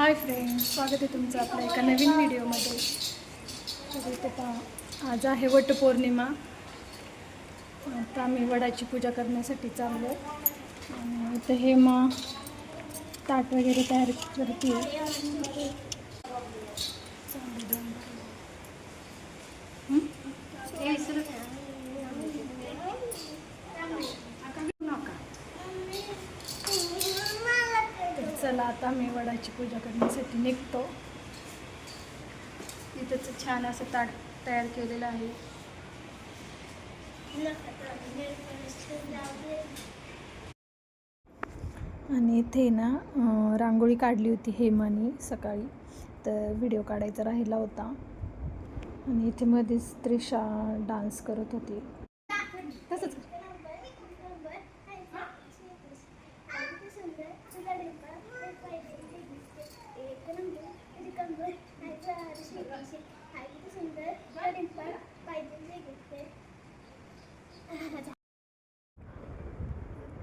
Hi friend स्वागत आहे तुमचं आपल्या एका नवीन व्हिडिओमध्ये. तर इथे पहा आज आहे वटपौर्णिमा. आता आम्ही वडाची पूजा करण्यासाठी चाललो आणि इथं हे मग ताट वगैरे तयार करते तर चला आता मी वडाची पूजा करण्यासाठी निघतो. इथंच छान असं ताट तयार केलेलं आहे. आणि इथे ना रांगोळी काढली होती हेमाने सकाळी. तर व्हिडिओ काढायचा राहिला होता. आणि इथे मध्येच त्रिशा डान्स करत होती.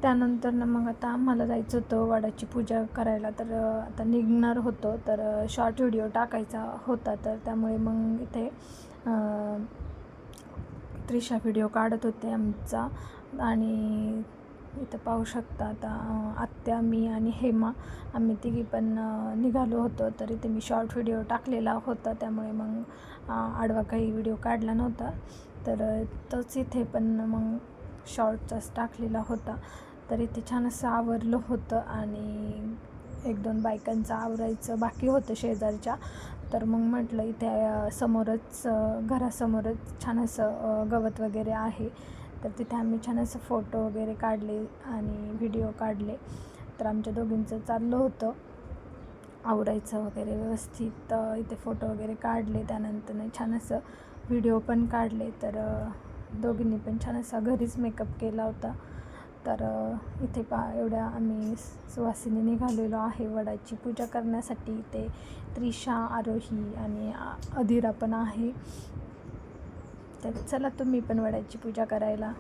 त्यानंतर ना मग आता आम्हाला जायचं होतं वडाची पूजा करायला. तर आता निघणार होतो. तर शॉर्ट व्हिडिओ टाकायचा होता. तर त्यामुळे मग इथे त्रिशा व्हिडिओ काढत होते आमचा. आणि इथं पाहू शकता आता आत्या मी आणि हेमा. आम्ही तिघी पण निघालो होतो. तर इथे मी शॉर्ट व्हिडिओ टाकलेला होता. त्यामुळे मग आडवा काही व्हिडिओ काढला नव्हता. तर तोच इथे पण मग शॉर्टचाच टाकलेला होता. तर इथे छान असं आवरलं होतं आणि एक दोन बायकांचं आवरायचं बाकी होतं शेजारच्या. तर मग म्हटलं इथे समोरच घरासमोरच छान असं गवत वगैरे आहे. तर तिथे आम्ही छान असं फोटो वगैरे काढले आणि व्हिडिओ काढले. तर आमच्या दोघींचं चाललं होतं आवरायचं वगैरे व्यवस्थित इथे फोटो वगैरे काढले. त्यानंतर छान असं व्हिडिओ पण काढले. तर दोघींनी पण छान असा घरीच मेकअप केला होता. तर इथे पा एवढ्या आम्ही सुवासिनी निघालेलो आहे वडाची पूजा करण्यासाठी. इथे त्रिशा आरोही आणि अधिरा पण आहे. तर चला तुम्ही पण वडाची पूजा करायला.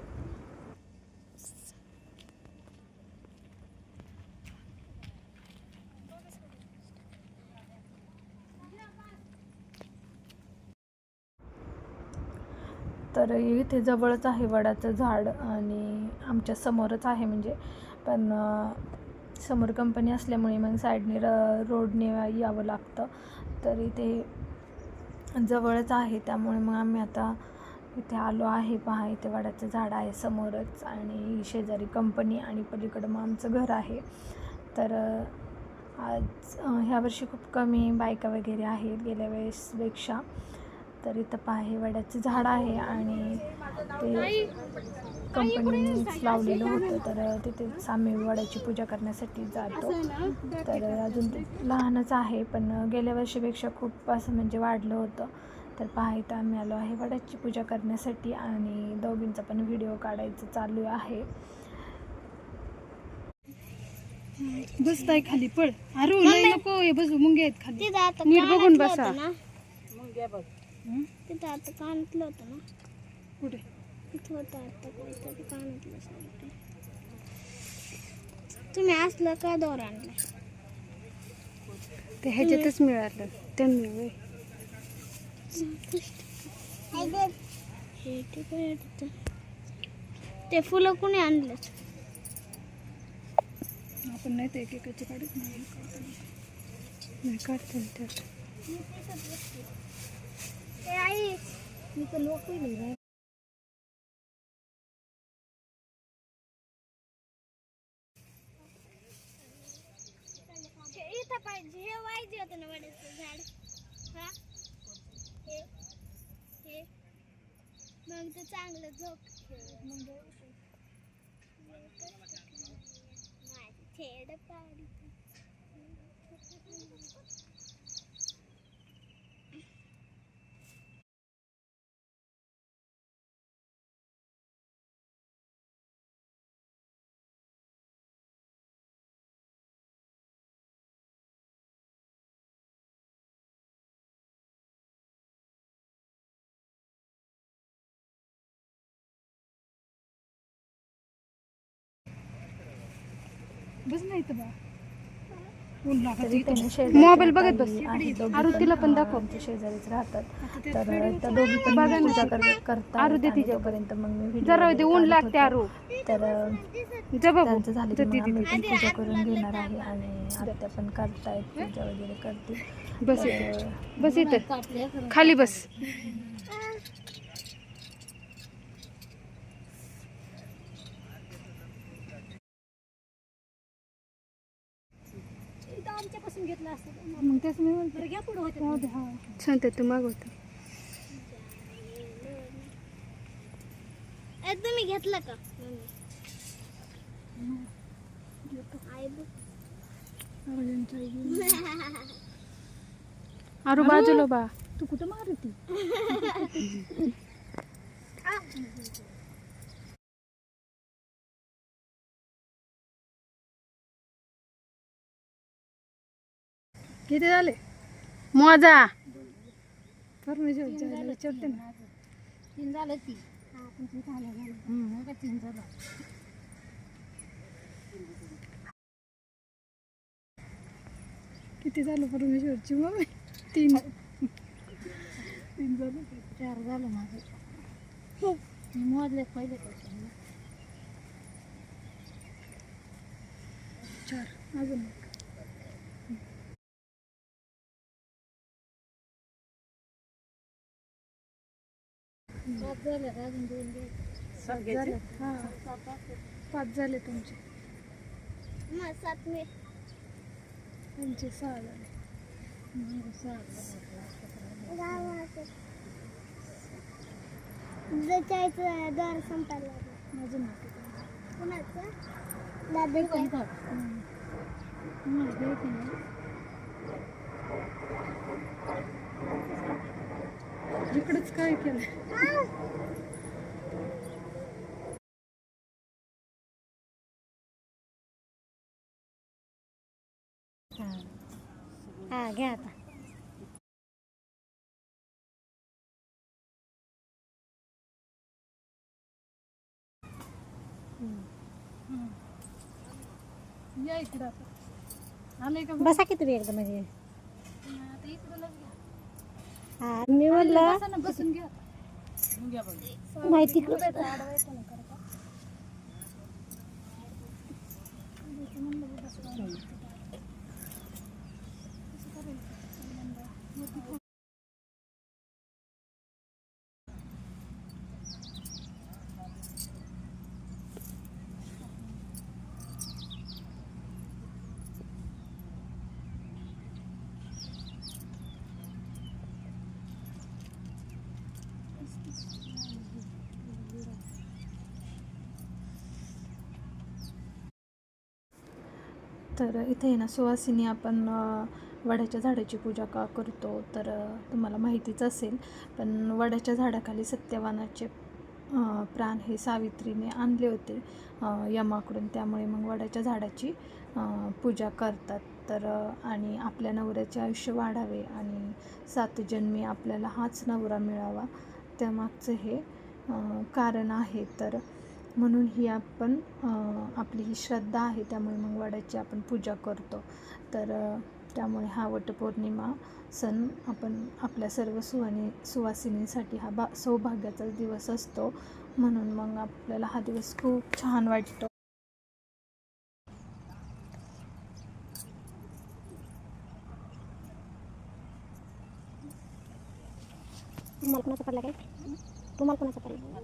तर इथे जवळच आहे वडाचं झाड आणि आमच्या समोरच आहे म्हणजे. पण समोर कंपनी असल्यामुळे मग साईडने र रोडने यावं लागतं. तर इथे जवळच आहे त्यामुळे मग आम्ही आता इथे आलो आहे. पहा इथे वडाचं झाड आहे समोरच आणि शेजारी कंपनी आणि पलीकडं मग आमचं घर आहे. तर आज ह्यावर्षी खूप कमी बायका वगैरे आहेत गेल्या वेळेसपेक्षा तर इथं पहा हे वडाचं झाड आहे आणि ते कंपनीच लावलेलं होतं. तर तिथे आम्ही वडाची पूजा करण्यासाठी जातो. तर अजून ते लहानच आहे पण गेल्या वर्षीपेक्षा खूप असं म्हणजे वाढलं होतं. तर पहा इथं आम्ही आलो आहे वडाची पूजा करण्यासाठी आणि दोघींचा पण व्हिडिओ काढायचं चालू आहे. बसताय खाली पळ. अरे नको हे बस मुंगे आहेत खाली. नीट बघून बसा. होतं ना? तिथं आता कानातलं होतं ना. कुठे? तिथं होतं आता काहीतरी कानातलं सांगते. तुम्ही असलं का दोर आणलं? ते ह्याच्यातच मिळालं. त्यांनी होय. हे तिथं. ते फुलं कुणी आणलं आपण नाही ते एकेकाचे काढत नाही. नाही काढते त्यात आई मी तर लोक इथं पाहिजे हे पाहिजे होतं ना वड्याचं झाड हा हे हे मग ते चांगलं झोप मग माझी छेड पाडी बस नाही तर बा मोबाईल बघत बस. आरुतीला पण दाखव. आमच्या शेजारीच राहतात. तर त्या दोघी पण पूजा कर- करतात आरुती आणि तिच्या. तोपर्यंत मग मी जरा ते ऊन लागते. आरू. तर अं, जा बाबू त्यांचं झालं की दीदी आम्ही पण पूजा करून घेणार आहे आणि आत्या पण करतायत पूजा वगैरे करते बस बस इथे. खाली बस. घेतलं असतं मग तेच मी म्हणते घ्या पुढे होते शांत तू मागवतो तुम्ही घेतलं का. आरू बाजूला बा. तू कुठं मारुती किती झाले? मोजा. परमेश्वर विचारते ना. तीन झालं ती हा पण ती झालं झालं तीन झालं? किती झालं परमेश्वरची मम्मी? तीन. तीन झालं. चार झालं माझं. मी मोजले पहिले पासून चार. अजून पाच झाले अजून दोन. सात झाले. हा. पाच झाले तुमचे. सात मी. तुमचे सहा झाले. दर संपायला अजून एक. कुणाचं? दादाचं. हम्म, हे की नाही? इकडंच काय केलं? हा घ्या आता. या इकडं आलंय का बसा की तुम्ही एकदा म्हणजे आता इकडूनच घ्या. हा मी ना, बसून घ्या माहिती तर इथे ना सुवासिनी आपण वड्याच्या वडाच्या झाडाची पूजा का करतो तर तुम्हाला माहितीच असेल. पण वडाच्या झाडाखाली सत्यवानाचे प्राण हे सावित्रीने आणले होते यमाकडून. त्यामुळे मग वडाच्या झाडाची पूजा करतात. तर आणि आपल्या नवऱ्याचे आयुष्य वाढावे आणि सात जन्मी आपल्याला हाच नवरा मिळावा त्यामागचं हे कारण आहे. तर म्हणून ही आपण आपली ही श्रद्धा आहे त्यामुळे मग वाड्याची आपण पूजा करतो. तर त्यामुळे हा वटपौर्णिमा सण आपण आपल्या सर्व सुवानी सुवासिनींसाठी हा बा सौभाग्याचाच दिवस असतो. म्हणून मग आपल्याला हा दिवस खूप छान वाटतो. तुम्हाला कोणाचा पडला काय? तुम्हाला कोणाचा पडला?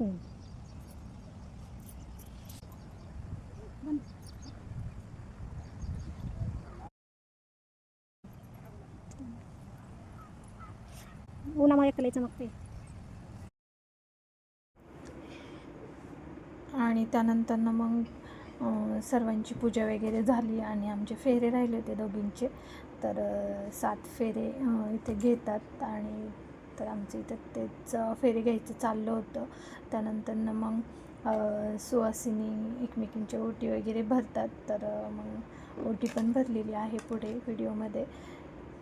हो. उन्हामुळे मग चमकते. आणि त्यानंतरनं मग सर्वांची पूजा वगैरे झाली आणि आमचे फेरे राहिले होते दोघींचे. तर सात फेरे इथे घेतात आणि तर आमचं इथं तेच फेरी घ्यायचं चाललं होतं. त्यानंतरनं मग सुवासिनी एकमेकींच्या ओटी वगैरे भरतात. तर मग ओटी पण भरलेली आहे पुढे व्हिडिओमध्ये.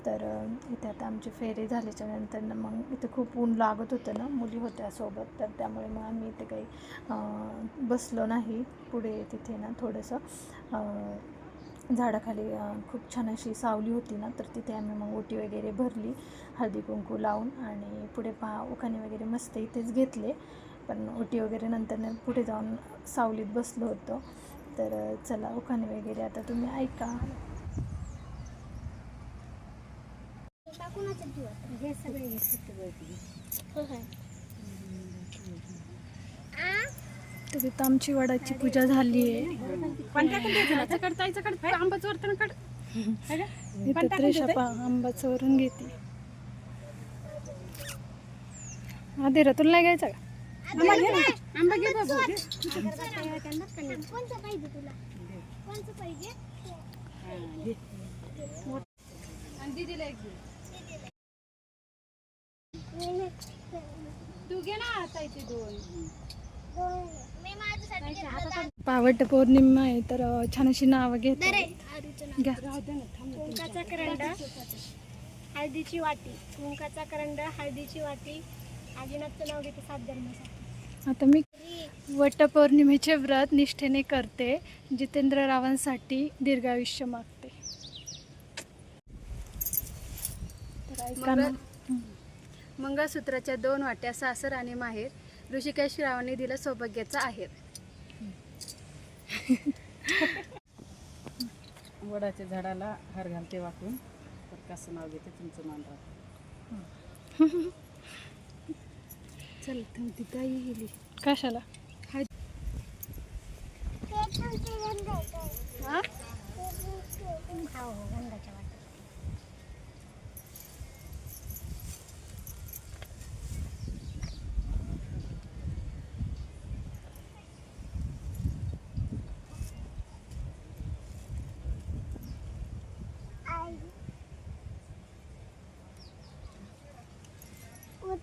तर इथे आता आमचे फेरे झाल्याच्यानंतर मग इथे खूप ऊन लागत होतं ना मुली होत्या सोबत. तर त्यामुळे मग आम्ही इथे काही बसलो नाही. पुढे तिथे ना थोडंसं झाडाखाली खूप छान अशी सावली होती ना तर तिथे आम्ही मग ओटी वगैरे भरली हळदी कुंकू लावून आणि पुढे पहा उखाणे वगैरे मस्त इथेच घेतले. पण ओटी वगैरे नंतर पुढे जाऊन सावलीत बसलो होतो. तर चला उखाणे वगैरे आता तुम्ही ऐका. हे सगळे हो काय आ तर इथं आमची वडाची पूजा झाली आहे. याचं काढ वरून घेते. आधी तुला नाही घ्यायचा का? तू घे ना ताईचे दोन. पावट पौर्णिमा आहे तर छान अशी नावं घेत. कुंकाचा करंड. हळदीची वाटी. कुंकाचा करंड हळदीची वाटी. आजीनाथचं नाव घेते सात धर्मासाठी. आता मी वटपौर्णिमेचे व्रत निष्ठेने करते. जितेंद्र रावांसाठी दीर्घायुष्य मागते. मंगळसूत्राच्या दोन वाट्या सासर आणि माहेर. ऋषिकेश रावांनी दिलं सौभाग्याचा आहे. वडाच्या झाडाला हार घालते वाकून. तर कसं नाव घेते तुमचं मान राहतं. चल ती ताई गेली. कशाला? हा?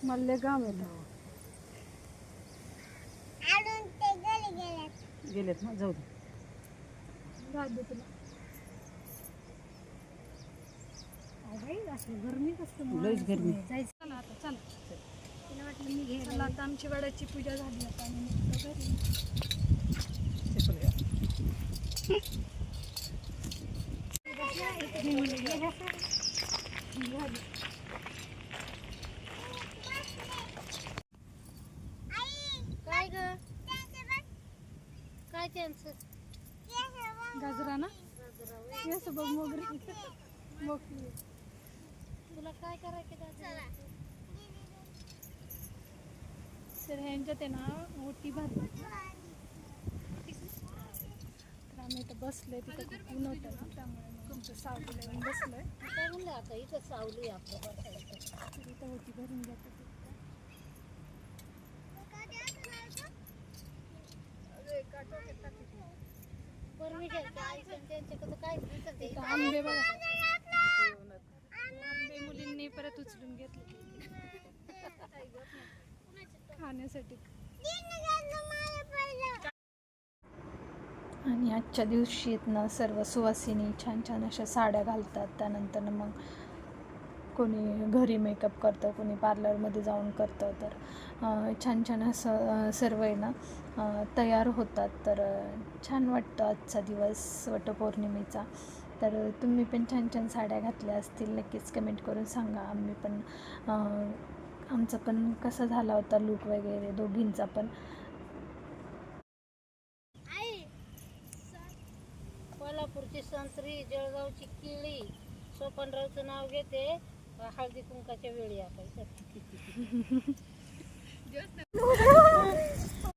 आला मला गाव येतं गेलेत ना जाऊ दे. गरमी लईच गरमी. चला आता चला. चला आता आमची वडाची पूजा झाली आता आम्ही निघतो घरी काय ग काय त्यांचं. गाजरा ना? येस बघ मोगरी. मोगरी. तुला काय करायचं तर ह्यांच्यात आहे ना ओटी भरली तर आम्ही इथं बसलोय तिथं खूप ऊन होतं ना त्यामुळे तुमचं सावलीला येऊन बसलोय. काय म्हणलं आता इथं सावली आपलं इथं ओटी भरून जातं परमिशन त्यांच्याकडे काय दिसत इथं आंबे बघा. आंबे मुलींनी परत उचलून घेतले. खाण्यासाठी. आणि आजच्या दिवशी ना सर्व सुवासिनी छान छान अशा साड्या घालतात. त्यानंतर मग कोणी घरी मेकअप करतं कोणी पार्लरमध्ये जाऊन करतं. तर छान छान असं सर्व आहे ना तयार होतात. तर छान वाटतं आजचा दिवस वटपौर्णिमेचा. तर तुम्ही पण छान छान साड्या घातल्या असतील नक्कीच कमेंट करून सांगा. आम्ही पण आमचा पण कसा झाला होता लूक वगैरे दोघींचा पण. कोल्हापूरची संत्री जळगावची किळी सोपनरावचं नाव घेते. हळदी कुंकाच्या वेळी आपण.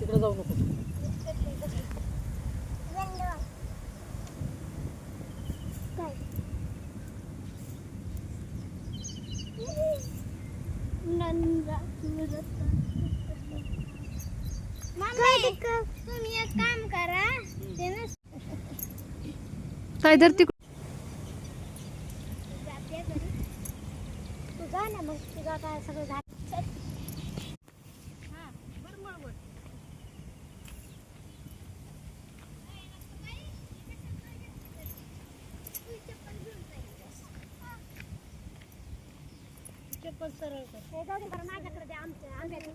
तिकडे जाऊ नको काय? नंदा मम्मी तुम्ही एक काम करा ते ना काय तर ती जाते घरी. तू जा ना मग तुझं काय सगळं झालं चप्पल सरळ माझ्याकडे आमच्या आंब्याची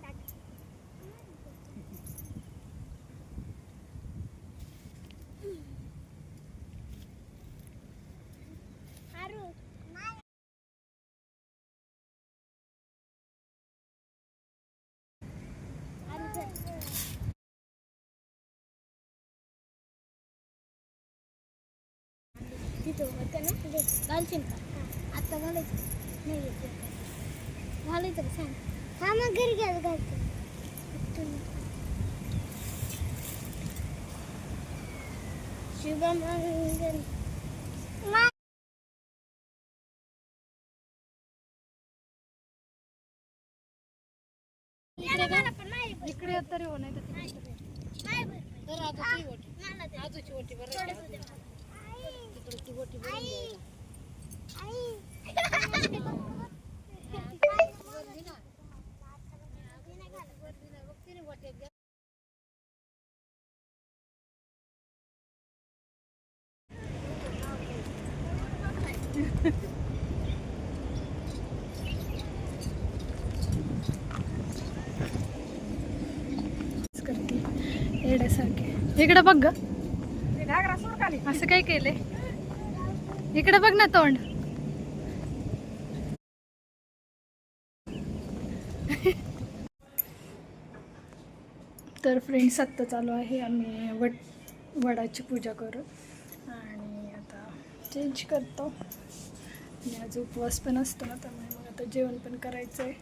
तिथं होतं ना घालशील का आता घालायचं नाही येत. घालायचं का सांग हा मग घरी घ्या घालतो शुभमंगल इकडे तरी हो नाही करते येड्यासारखे. इकडे बघ ग. असं काय केलंय? इकडे बघ ना तोंड. तर फ्रेंड्स आत्ता चालू आहे आम्ही वट वडाची पूजा करू आणि आता चेंज करतो. आणि आज उपवास पण असतो ना त्यामुळे मग आता जेवण पण करायचं आहे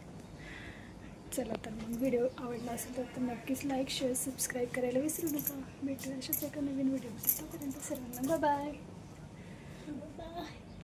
चला तर मग व्हिडिओ आवडला असेल तर नक्कीच लाईक शेअर सबस्क्राईब करायला विसरू नका. भेटूया अशाच एका नवीन व्हिडिओ तोपर्यंत सर्वांना बाय